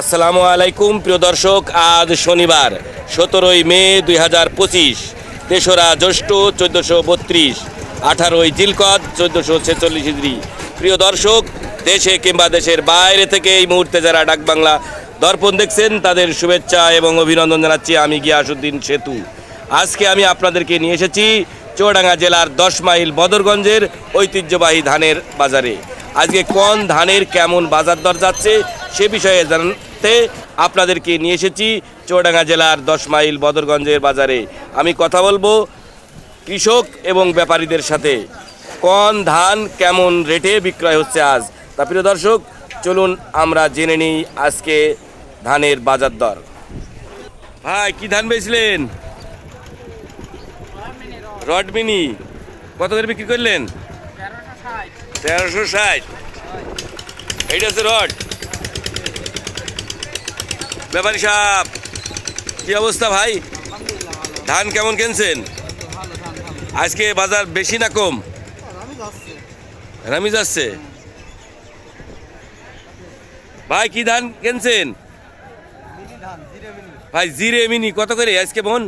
আসসালামু আলাইকুম, প্রিয় দর্শক, আজ শনিবার, সতেরোই মে দুই হাজার পঁচিশ, তেসরা জ্যৈষ্ঠ চোদ্দোশো বত্রিশ, আঠারোই জিলকদ চোদ্দোশো ছেচল্লিশ ইদ্রি প্রিয় দর্শক, দেশে কিংবা দেশের বাইরে থেকে এই মুহূর্তে যারা ডাকবাংলা দর্পণ দেখছেন, তাদের শুভেচ্ছা এবং অভিনন্দন জানাচ্ছি আমি গিয়াসুদ্দিন সেতু। আজকে আমি আপনাদেরকে নিয়ে এসেছি চুয়াডাঙ্গা জেলার দশ মাইল বদরগঞ্জের ঐতিহ্যবাহী ধানের বাজারে। আজকে কোন ধানের কেমন বাজার দর যাচ্ছে, সে বিষয়ে জানতে আপনাদেরকে নিয়ে এসেছি চুয়াডাঙ্গা জেলার দশ মাইল বদরগঞ্জের বাজারে। আমি কথা বলব কৃষক এবং ব্যাপারীদের সাথে। কোন ধান কেমন রেটে বিক্রয় হচ্ছে আজ? তা প্রিয় দর্শক চলুন আমরা জেনে নিই আজকে ধানের বাজার দর। ভাই কি ধান বেচলেন? Rod mini. কত করে বিক্রি করলেন? তেরোশো ষাট। এইটা হচ্ছে রড। ব্যাপারী সাহেব, কি অবস্থা ভাই? ধান কেমন কিনছেন? আজকে বাজার বেশি না কম? রামি যাচ্ছে। ভাই, কি ধান কিনছেন? ভাই, জিরে মিনি, কত করে আজকে মন?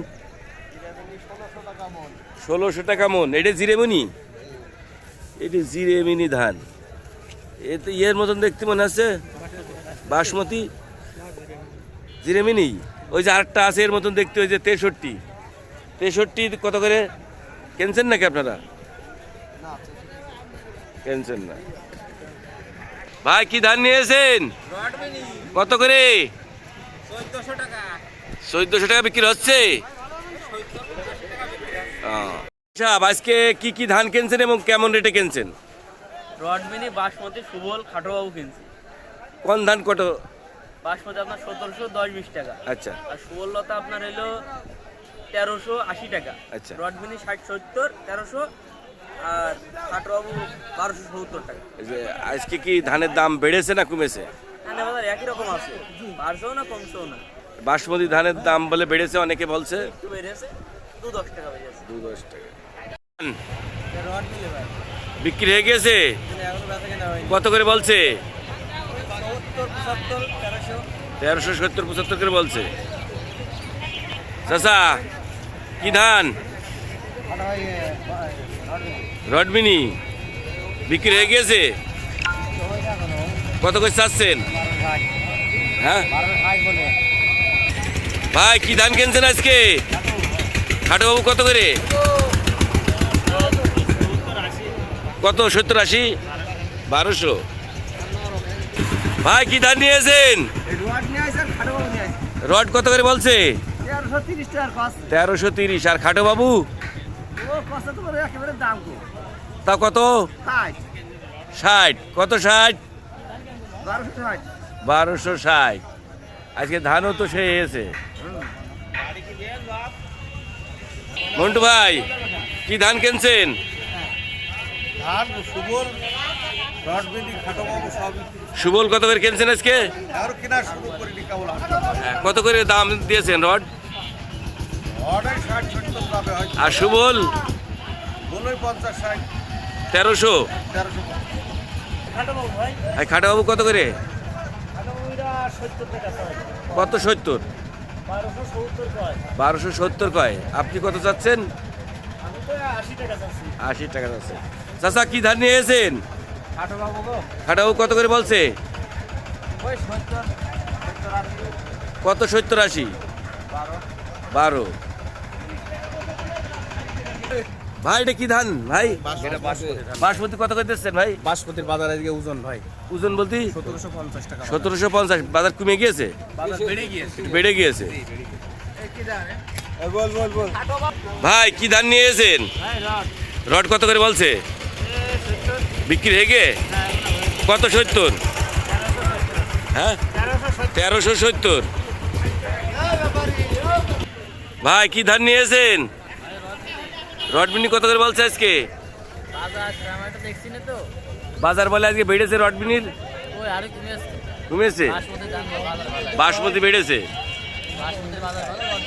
ষোলোশো টাকা মন, এটা জিরে মিনি? এটি জিরে মিনি ধান। এতে ইয়ের মতন দেখতে মনে আছে বাসমতি? জিরে মিনি ওই যে আরেকটা আছে এর মতন দেখতে ওই যে তেষট্টি। তেষট্টি কত করে? কেনছেন নাকি আপনারা? কেনছেন না। ভাই কি ধান নিয়েছেন? কত করে? চোদ্দশো টাকা বিক্রি হচ্ছে। আচ্ছা আজকে কি কি ধান কিনছেন এবং কেমন রেটে কিনছেন? রডমিনি বাসমতি সুবল খাটোবাবু কিনছি। কোন ধান কত? বাসমতি আপনার সতেরোশো দশ বিশ টাকা। আচ্ছা। আর সুবললতা আপনার এলো তেরোশো আশি টাকা। আচ্ছা। রডমিনি ষাট সত্তর তেরোশো আর খাটোবাবু বারোশো সত্তর টাকা। যে আজকে কি ধানের দাম বেড়েছে না কমেছে? এখানে বাজার একই রকম আছে। বাড়ছেও না কমছেও না। বাসমতি ধানের দাম বলে বেড়েছে অনেকে বলছে। একটু বেড়েছে দু দশ টাকা বেড়েছে। দু দশ টাকা। রড মিলে ভাই। বিক্রি হয়ে গেছে কত করে বলছে? তেরোশো। সত্তর, পঁচাত্তর করে বলছে। চাচা, কি ধান? রডমিনি। বিক্রি হয়ে গেছে কত করে চাচ্ছেন? হ্যাঁ? ভাই, কি ধান কিনছেন আজকে? বাবু কত করে? কত? সত্তর আশি? বারোশো। ভাই কি ধান নিয়েছেন রড কত করে বলছে? তেরোশো তিরিশ আর খাটো বাবু? তো করে একেবারে দাম কো তা কত? ষাট। কত ষাট? বারোশো ষাট। আজকে ধানও তো সে এসে মন্টু ভাই কি ধান কিনছেন? ধান সুবল কত করে কিনছেন আজকে? হ্যাঁ, কত করে দাম দিয়েছেন রড? আর সুবল? তেরোশো। খাটোবাবু কত করে? কত সত্তর? বারোশো সত্তর কয়? আপনি কত চাচ্ছেন? আশি টাকা চাচ্ছি। আশি চাচা কি ধান নিয়ে খাটাবু কত করে বলছে? কত সত্তর আশি? বারো। ভাই এটা কি ধান ভাই? বাসমতি কত করে দিচ্ছেন ভাই? বাসমতির বাজার আজকে ওজন ভাই। ওজন বলতে? সতেরোশো পঞ্চাশ টাকা সতেরোশো পঞ্চাশ। বাজার কমে গিয়েছে? বেড়ে গিয়েছে। ভাই কি ধান নিয়েছেন রড কত করে বলছে? বিক্রি হয়ে গে কত সত্তর? হ্যাঁ? তেরোশো সত্তর। ভাই, কি ধান নিয়েছেন? রডমিনি কত করে বলছে আজকে? বাজার বলে আজকে বেড়েছে আসছে কমেছে বাসমতি বেড়েছে?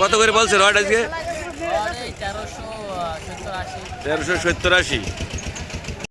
কত করে বলছে রড আজকে? তেরোশো সত্তর আশি।